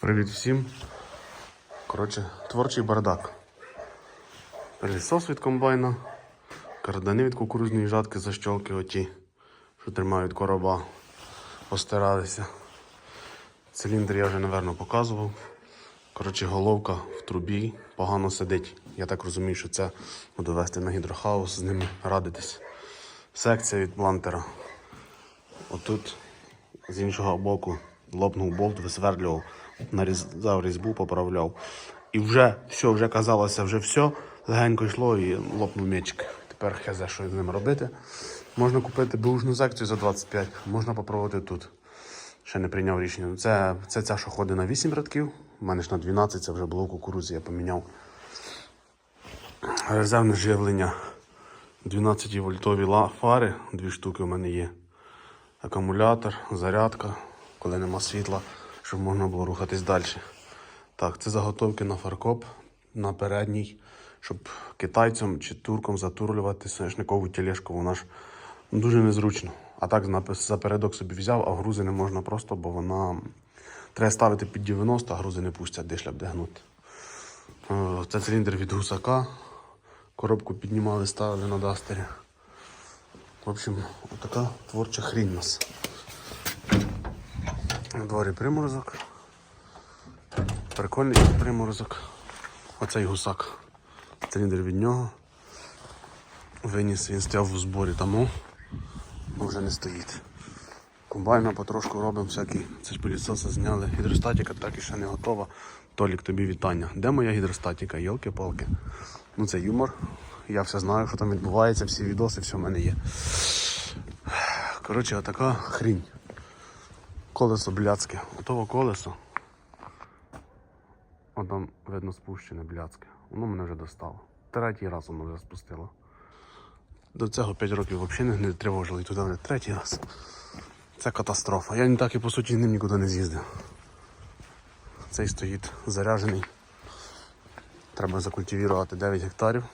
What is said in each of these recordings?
Привіт всім. Коротше, творчий бардак. Пилісос від комбайна, кардани від кукурузної жатки, защолки оті, що тримають короба, постаралися. Циліндр я вже, напевно, показував. Коротше, головка в трубі погано сидить. Я так розумію, що це буду вести на гідрохаус, з ними радитись. Секція від плантера. Отут з іншого боку лопнув болт, висвердлював, нарізав різьбу, поправляв. І вже все, вже казалося, вже все. Легенько йшло і лопнув м'ячик. Тепер хезе, що з ним робити. Можна купити бушну секцію за 25, можна попробувати тут. Ще не прийняв рішення. Ну, Це, це ця, що ходить на 8 рядків. У мене ж на 12, це вже було в кукурузі, я поміняв. Резервне живлення. 12 вольтові фари, дві штуки у мене є. Акумулятор, зарядка, коли нема світла, щоб можна було рухатись далі. Так, це заготовки на фаркоп на передній, щоб китайцям чи туркам затурлювати соняшникову тележку. Вона ж дуже незручно. А так запередок собі взяв, а грузи не можна просто, бо вона треба ставити під 90, а грузи не пустять, де шляб де. Е, Це циліндр від гусака. Коробку піднімали, ставили на дастері. В общем, така творча хрінь нас. На дворі приморозок. Прикольний приморозок. Оцей гусак. Циліндр від нього. Виніс, він стояв у зборі тому, ну вже не стоїть. Комбайна потрошку робимо всякі. Це ж пилісоси зняли. Гідростатика так і ще не готова. Толік, тобі вітання. Де моя гідростатика? Йолки-палки. Ну це юмор. Я все знаю, що там відбувається, всі відоси, все в мене є. Коротше, отака хрінь. Колесо блядське. Готове колесо. О, там видно спущене блядське. Воно мене вже достало. Третій раз воно вже спустило. До цього 5 років взагалі не тривожило і туди вже третій раз. Це катастрофа. Я так і по суті ним нікуди не з'їздив. Цей стоїть заряджений. Треба закультивувати 9 гектарів.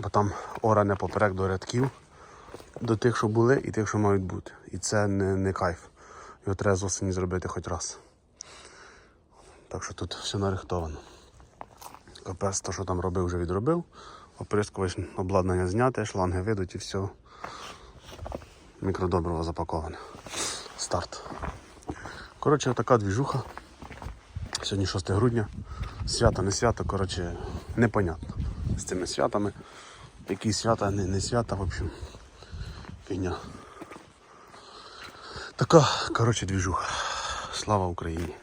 Бо там оране поперек до рядків, до тих, що були, і тих, що мають бути. І це не, не кайф. Його треба з осені зробити хоч раз. Так що тут все нарихтовано. Капець, то, що там робив, вже відробив. Оприскувач обладнання зняте, шланги видуть і все. Мікродобриво запаковане. Старт. Коротше, така двіжуха. Сьогодні 6 грудня. Свято, не свято, коротше, непонятно. З цими святами. Які свята, не, не свята, в общем. Фігня. Така, коротше, двіжуха. Слава Україні!